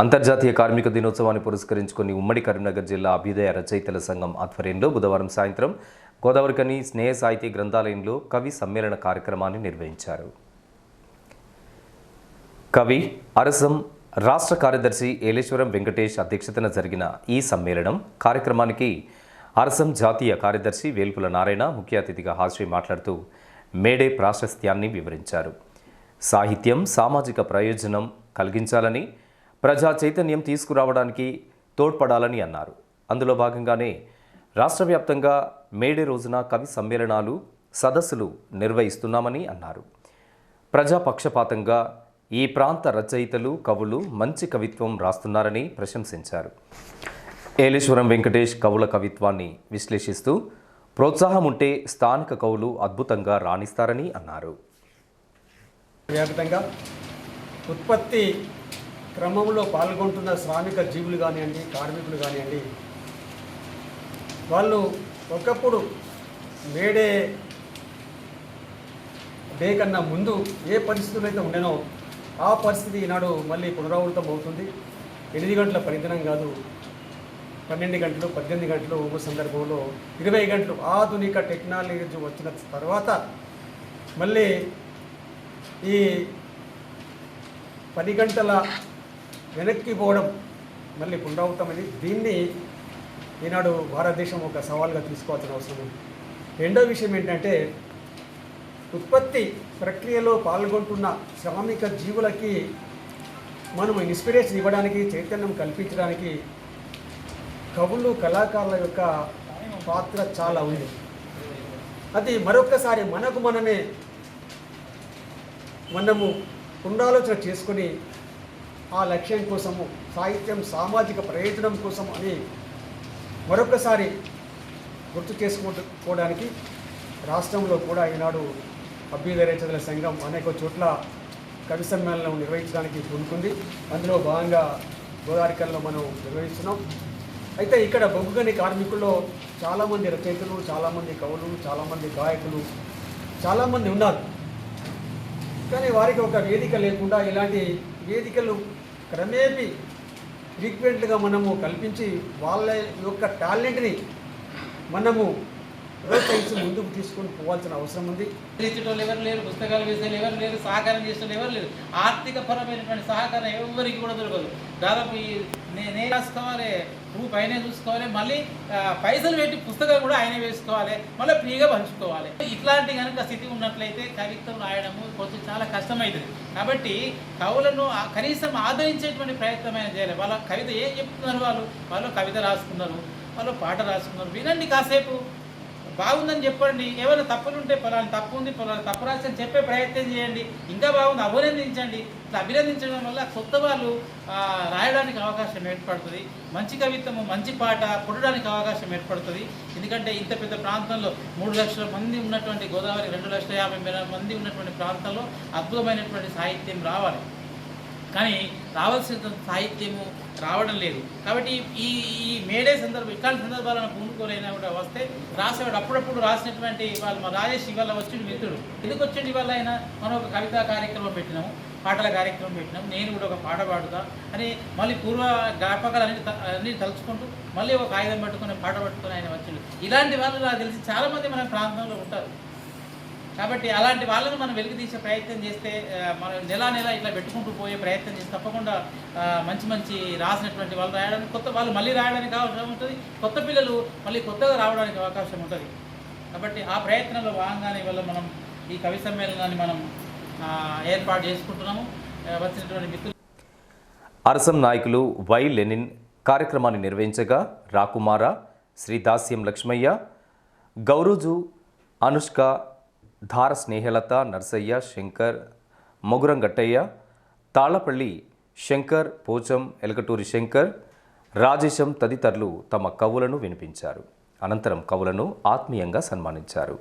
అంతర్జాతీయ కార్మిక దినోత్సవాన్ని పురస్కరించుకుని ఉమ్మడి కరీంనగర్ జిల్లా అభ్యుదయ రచయితల సంఘం ఆధ్వర్యంలో బుధవారం సాయంత్రం గోదావరికని స్నేహ సాహితీ గ్రంథాలయంలో కవి సమ్మేళన కార్యక్రమాన్ని నిర్వహించారు. కవి అరసం రాష్ట్ర కార్యదర్శి ఏలేశ్వరం వెంకటేష్ అధ్యక్షతన జరిగిన ఈ సమ్మేళనం కార్యక్రమానికి అరసం జాతీయ కార్యదర్శి వేల్పుల నారాయణ ముఖ్య అతిథిగా హాజరై మాట్లాడుతూ మేడే ప్రాశస్త్యాన్ని వివరించారు. సాహిత్యం సామాజిక ప్రయోజనం కలిగించాలని ప్రజా చైతన్యం తీసుకురావడానికి తోడ్పడాలని అన్నారు. అందులో భాగంగానే రాష్ట్ర వ్యాప్తంగా మేడే రోజున కవి సమ్మేళనాలు సదస్సులు నిర్వహిస్తున్నామని అన్నారు. ప్రజాపక్షపాతంగా ఈ ప్రాంత రచయితలు కవులు మంచి కవిత్వం రాస్తున్నారని ప్రశంసించారు. ఏలేశ్వరం వెంకటేష్ కవుల కవిత్వాన్ని విశ్లేషిస్తూ ప్రోత్సాహం ఉంటే స్థానిక కవులు అద్భుతంగా రాణిస్తారని అన్నారు. వ్యాప్తంగా ఉత్పత్తి క్రమంలో పాల్గొంటున్న శ్రామిక జీవులు కానివ్వండి కార్మికులు కానివ్వండి వాళ్ళు ఒకప్పుడు మేడే డే కన్నా ముందు ఏ పరిస్థితులు అయితే ఉండేనో ఆ పరిస్థితి ఈనాడు మళ్ళీ పునరావృతం అవుతుంది. ఎనిమిది గంటల పరిధనం కాదు పన్నెండు గంటలు పద్దెనిమిది గంటలు ఉన్న సందర్భంలో ఇరవై గంటలు ఆధునిక టెక్నాలజీ వచ్చిన తర్వాత మళ్ళీ ఈ పది గంటల వెనక్కి పోవడం మళ్ళీ పునరావృతమని దీన్ని ఈనాడు భారతదేశం ఒక సవాల్గా తీసుకోవాల్సిన అవసరం ఉంది. రెండో విషయం ఏంటంటే ఉత్పత్తి ప్రక్రియలో పాల్గొంటున్న శ్రామిక జీవులకి మనం ఇన్స్పిరేషన్ ఇవ్వడానికి చైతన్యం కల్పించడానికి కవులు కళాకారుల యొక్క పాత్ర చాలా ఉంది. అది మరొక్కసారి మనకు మనమే మనము పునరాలోచన చేసుకొని ఆ లక్ష్యం కోసము సాహిత్యం సామాజిక ప్రయోజనం కోసం అని మరొకసారి గుర్తు చేసుకోవడానికి రాష్ట్రంలో కూడా ఈనాడు అభ్యుదయ రచనల సంఘం అనేక చోట్ల కవి సమ్మేళనం నిర్వహించడానికి పూనుకుంది. అందులో భాగంగా గోదావరికల్లో మనం నిర్వహిస్తున్నాం. అయితే ఇక్కడ బొగ్గుగని కార్మికుల్లో చాలామంది రచయితలు చాలామంది కవులు చాలామంది గాయకులు చాలామంది ఉన్నారు. కానీ వారికి ఒక వేదిక లేకుండా ఇలాంటి వేదికలు క్రమేపీ ఫ్రీక్వెంట్గా మనము కల్పించి వాళ్ళ యొక్క టాలెంట్ని మనము ప్రోత్సహించి ముందుకు తీసుకొని పోవాల్సిన అవసరం ఉంది? ఇచ్చేటోళ్ళు ఎవరు లేరు పుస్తకాలు వేసేవాళ్ళు ఎవరు లేరు సహకారం చేసేవాళ్ళు ఎవరు లేరు. ఆర్థిక పరమైనటువంటి సహకారం ఎవరికి కూడా దొరకదు. దాదాపు ఈ నే- రాసుకోవాలి నువ్వు పైన చూసుకోవాలి మళ్ళీ పైసలు పెట్టి పుస్తకం కూడా ఆయన వేసుకోవాలి మళ్ళీ ఫ్రీగా పంచుకోవాలి. ఇట్లాంటి కనుక స్థితి ఉన్నట్లయితే కవిత్వం రాయడము కొంచెం చాలా కష్టమవుతుంది కాబట్టి కవులను కనీసం ఆదరించేటువంటి ప్రయత్నం అయినా చేయాలి. వాళ్ళ కవిత ఏం చెప్తున్నారు వాళ్ళు? వాళ్ళు కవిత రాసుకున్నారు వాళ్ళు పాట రాసుకున్నారు. వినండి కాసేపు. బాగుందని చెప్పండి. ఏమైనా తప్పులుంటే పలాని తప్పు ఉంది పలాని తప్పు రాసి చెప్పే ప్రయత్నం చేయండి. ఇంకా బాగుంది అభినందించండి. ఇట్లా అభినందించడం వల్ల కొత్త వాళ్ళు రాయడానికి అవకాశం ఏర్పడుతుంది. మంచి కవిత్వము మంచి పాట పుట్టడానికి అవకాశం ఏర్పడుతుంది. ఎందుకంటే ఇంత పెద్ద ప్రాంతంలో మూడు లక్షల మంది ఉన్నటువంటి గోదావరి రెండు లక్షల యాభై మంది ఉన్నటువంటి ప్రాంతంలో అద్భుతమైనటువంటి సాహిత్యం రావాలి. కానీ రావాల్సిన సాహిత్యము రావడం లేదు. కాబట్టి ఈ ఈ మేడే సందర్భం ఇట్లాంటి సందర్భాలను పూనుకోలేనా కూడా వస్తే రాసేవాడు అప్పుడప్పుడు రాసినటువంటి వాళ్ళు మా రాజేష్ ఇవాళ వచ్చిండు మిత్రుడు. ఎందుకు వచ్చిండు ఇవాళ అయినా మనం ఒక కవితా కార్యక్రమం పెట్టినాము పాటల కార్యక్రమం పెట్టినాం నేను కూడా ఒక పాట పాడుతా అని మళ్ళీ పూర్వ జ్ఞాపకాలు అన్ని త- అన్ని తలుచుకుంటూ మళ్ళీ ఒక ఆయుధం పట్టుకొని పాట పట్టుకొని ఆయన వచ్చిండు. ఇలాంటి వాళ్ళు నాకు తెలిసి చాలామంది మన ప్రాంతంలో ఉంటారు. కాబట్టి అలాంటి వాళ్ళని మనం వెలికితీసే ప్రయత్నం చేస్తే మనం నెల నెల ఇట్లా పెట్టుకుంటూ పోయే ప్రయత్నం చేస్తే తప్పకుండా మంచి మంచి రాసినటువంటి వాళ్ళు రాయడానికి కొత్త వాళ్ళు మళ్ళీ రాయడానికి అవకాశం ఉంటుంది. కొత్త పిల్లలు మళ్ళీ కొత్తగా రావడానికి అవకాశం ఉంటుంది. కాబట్టి ఆ ప్రయత్నంలో భాగంగానే వల్ల మనం ఈ కవి సమ్మేళనాన్ని మనం ఏర్పాటు చేసుకుంటున్నాము. వచ్చినటువంటి మిత్రులు అరసం నాయకులు వై లెనిన్ కార్యక్రమాన్ని నిర్వహించగా రాకుమార శ్రీ దాస్యం లక్ష్మయ్య గౌరోజు అనుష్క ధార స్నేహలత నర్సయ్య శంకర్ మొగురం గట్టయ్య తాళ్ళపల్లి శంకర్ పోచం ఎలకటూరి శంకర్ రాజేశం తదితరులు తమ కవులను వినిపించారు. అనంతరం కవులను ఆత్మీయంగా సన్మానించారు.